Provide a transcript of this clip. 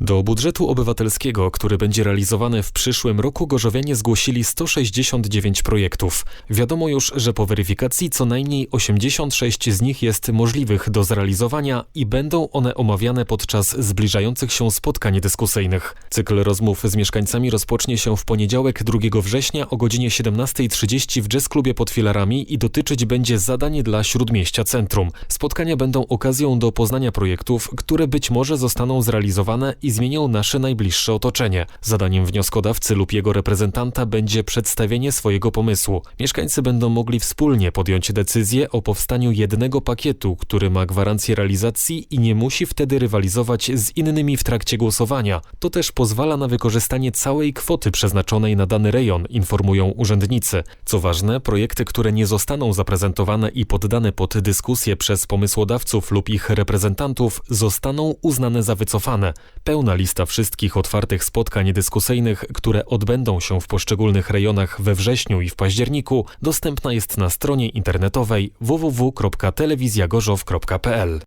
Do budżetu obywatelskiego, który będzie realizowany w przyszłym roku, gorzowianie zgłosili 169 projektów. Wiadomo już, że po weryfikacji co najmniej 86 z nich jest możliwych do zrealizowania i będą one omawiane podczas zbliżających się spotkań dyskusyjnych. Cykl rozmów z mieszkańcami rozpocznie się w poniedziałek 2 września o godzinie 17.30 w Jazz Klubie pod filarami i dotyczyć będzie zadań dla Śródmieścia Centrum. Spotkania będą okazją do poznania projektów, które być może zostaną zrealizowane i zmienią nasze najbliższe otoczenie. Zadaniem wnioskodawcy lub jego reprezentanta będzie przedstawienie swojego pomysłu. Mieszkańcy będą mogli wspólnie podjąć decyzję o powstaniu jednego pakietu, który ma gwarancję realizacji i nie musi wtedy rywalizować z innymi w trakcie głosowania. To też pozwala na wykorzystanie całej kwoty przeznaczonej na dany rejon, informują urzędnicy. Co ważne, projekty, które nie zostaną zaprezentowane i poddane pod dyskusję przez pomysłodawców lub ich reprezentantów, zostaną uznane za wycofane. Pełna lista wszystkich otwartych spotkań dyskusyjnych, które odbędą się w poszczególnych rejonach we wrześniu i w październiku, dostępna jest na stronie internetowej www.telewizjagorzow.pl.